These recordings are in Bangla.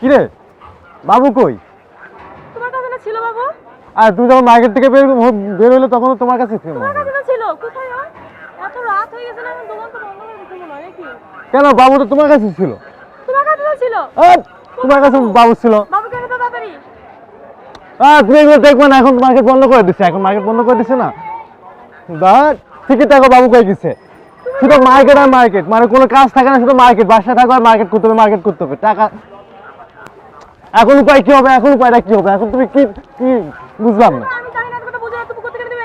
কিরে? বাবু কই? তোমার কাছে না ছিল বাবু? আর তুমি যখন মার্কেট থেকে বের বের হলে তখন তোমার কাছে ছিল। তোমার কাছে না ছিল? কোথায় এত রাত হয়ে গেছে না দোকান তো বন্ধ করে দিতে মনে নাকি? কেন? বাবু তো তোমার কাছে ছিল। তোমার কাছে না ছিল? তোমার কাছে বাবু? ছিল। বাবুকে এনে দাও তাড়াতাড়ি? আহ, তুমি এগুলো দেখবে না এখন মার্কেট বন্ধ করে দিচ্ছে এখন মার্কেট বন্ধ করে দিচ্ছে না? বাট ঠিকই দেখো বাবু কই গেছে। শুধু মার্কেট আর মার্কেট মানে কোনো কাজ থাকে না শুধু মার্কেট বাসায় থাকো আর মার্কেট করতে হবে মার্কেট করতে হবে। টাকা এখন উপায় কি হবে? এখন উপায়টা কি হবে? এখন তুমি কি কি বুঝলাম না। তুমি তুমি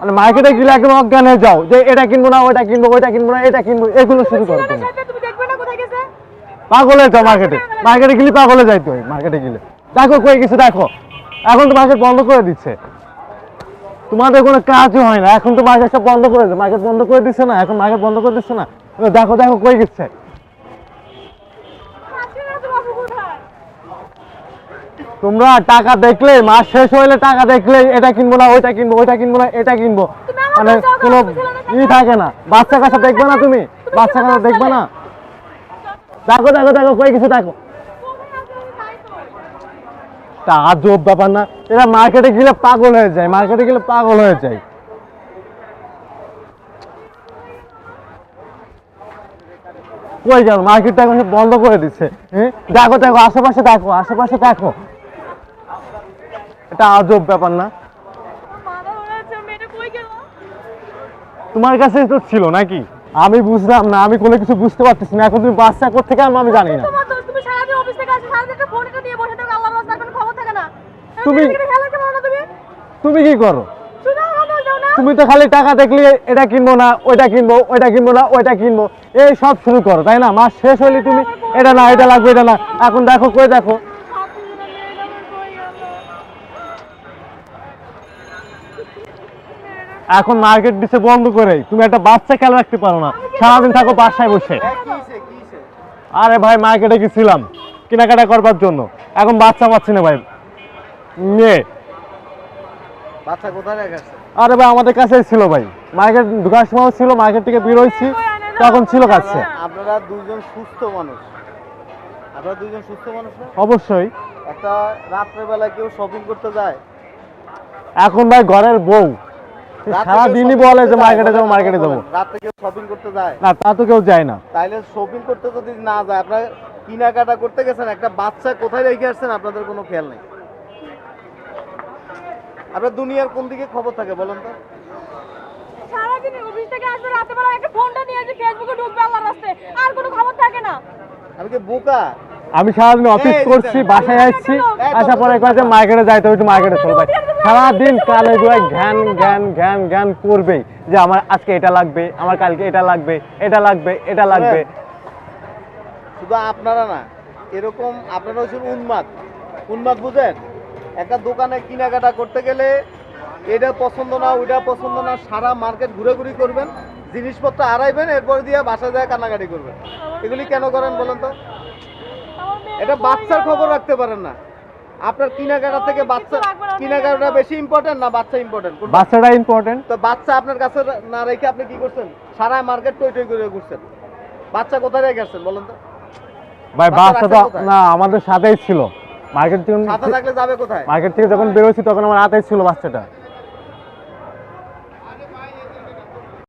মানে মার্কেটে গেলে একদম অজ্ঞান যাও যে এটা কিনবো না ওটা কিনবো ওইটা কিনবো না এটা কিনবো এগুলো শুরু করো তুমি। তুমি গেছে? পাগল যাও মার্কেটে। মার্কেটে গেলে পাগল যাইতে হয় মার্কেটে গেলে। দেখো কই কিছু দেখো। এখন তো মার্কেট বন্ধ করে দিচ্ছে। তোমাদের কোনো কাজই হয় না। এখন তো মার্কেট সব বন্ধ করে দিচ্ছে। মার্কেট বন্ধ করে দিচ্ছে না এখন মার্কেট বন্ধ করে দিচ্ছে না। দেখো দেখো কই গেছে আজকে না তো বাবু কোথায় তোমরা টাকা দেখলে মাস শেষ হইলে টাকা দেখলে এটা কিনবো না ওইটা কিনবো ওইটা কিনবো না এটা কিনবো। মানে কোনো ই থাকে না। বাচ্চা কাছে দেখবে না তুমি। বাচ্চা কাছে দেখবে না। দেখো দেখো দেখো কই কিছু দেখো। তা আজব ব্যাপার না। এরা মার্কেটে গেলে পাগল হয়ে যায় মার্কেটে গেলে পাগল হয়ে যায়। কই গেল মার্কেটটা এখন বন্ধ করে দিচ্ছে। হ্যাঁ? দেখো দেখো আশেপাশে দেখো আশেপাশে দেখো। এটা আজব ব্যাপার না। তোমার কাছে তো ছিল নাকি? আমি বুঝলাম না আমি কোনো কিছু বুঝতে পারতেছি না। এখন তুমি বাচ্চা থেকে আমি আমি জানি না। তুমি একটা তুমি- কি করো? তুমি তো খালি টাকা দেখলে এটা কিনবো না ওইটা কিনবো ওইটা কিনবো না ওইটা কিনবো। এই সব শুরু করো তাই না? মাস শেষ হলে তুমি এটা না এটা লাগবে এটা না। এখন দেখো কই দেখো আপনি যেন মেয়েটা আমার কই গেল এখন মার্কেট দিছে বন্ধ করে তুমি একটা বাচ্চা খেলা রাখতে পারো না। সারাদিন থাকো বাসায় বসে। আরে ভাই মার্কেটে গেছিলাম কেনাকাটা করবার জন্য। এখন বাচ্চা পাচ্ছি না ভাই। মেয়ে। বাচ্চা কোথায় রেখেছে আরে ভাই আমাদের কাছেই ছিল ভাই। মার্কেট ঢুকার সময় ছিল মার্কেট থেকে বেরোইছি তখন ছিল কাছে। আপনারা দুইজন সুস্থ মানুষ। আপনারা দুইজন সুস্থ মানুষ না? অবশ্যই। একটা রাত্রেবেলা কেউ শপিং করতে যায়। এখন ভাই ঘরের বউ। সারাদিনই বলে যে মার্কেটে যাব মার্কেটে যাব। বলেন, রাত্রে কেউ শপিং করতে যায়? না তা তো কেউ যায় না। তাইলে শপিং করতে যদি না যায় আপনারা কেনাকাটা করতে গেছেন একটা বাচ্চা কোথায় রেখে আসছেন আপনাদের কোনো খেয়াল নেই? আপনার দুনিয়ার কোন দিকে খবর থাকে বলেন তো? সারাদিন অফিস থেকে আসবে রাতে বেলা একটা ফোনটা নিয়ে যে ফেসবুকে ঢুকবে আল্লাহর রাস্তায় আর কোনো খবর থাকে না। আমি কি বোকা? আমি সারাদিন অফিস করছি বাসায় আসছি আসার পরে কয় যে মার্কেটে যাইতে হবে একটু মার্কেটে চল। ভাই সারাদিন কানে গুলো জ্ঞান জ্ঞান জ্ঞান জ্ঞান করবেই। যে আমার আজকে এটা লাগবে আমার কালকে এটা লাগবে এটা লাগবে এটা লাগবে। শুধু আপনারা না এরকম আপনারা হচ্ছে উন্মাদ। উন্মাদ বুঝেন? একটা দোকানে কেনাকাটা করতে গেলে এটা পছন্দ না ওইটা পছন্দ না সারা মার্কেট ঘুরে ঘুরি করবেন জিনিসপত্র হারাইবেন এরপর দিয়ে বাসায় যায় কান্নাকাটি করবেন। এগুলি কেন করেন বলেন তো? এটা বাচ্চার খবর রাখতে পারেন না। আপনার কেনাকাটা থেকে বাচ্চা কেনাকাটা বেশি ইম্পর্টেন্ট না বাচ্চা ইম্পর্টেন্ট বাচ্চাটা ইম্পর্টেন্ট তো বাচ্চা আপনার কাছে না রেখে আপনি কি করছেন? সারা মার্কেট টই টই করে ঘুরছেন। বাচ্চা কোথায় রেখে রেখেছেন বলেন তো? ভাই বাচ্চা তো না আমাদের সাথেই ছিল। মার্কেট থেকে সাথে থাকলে যাবে কোথায়? মার্কেট থেকে যখন বেরোছি তখন আমার হাতেই ছিল বাচ্চাটা।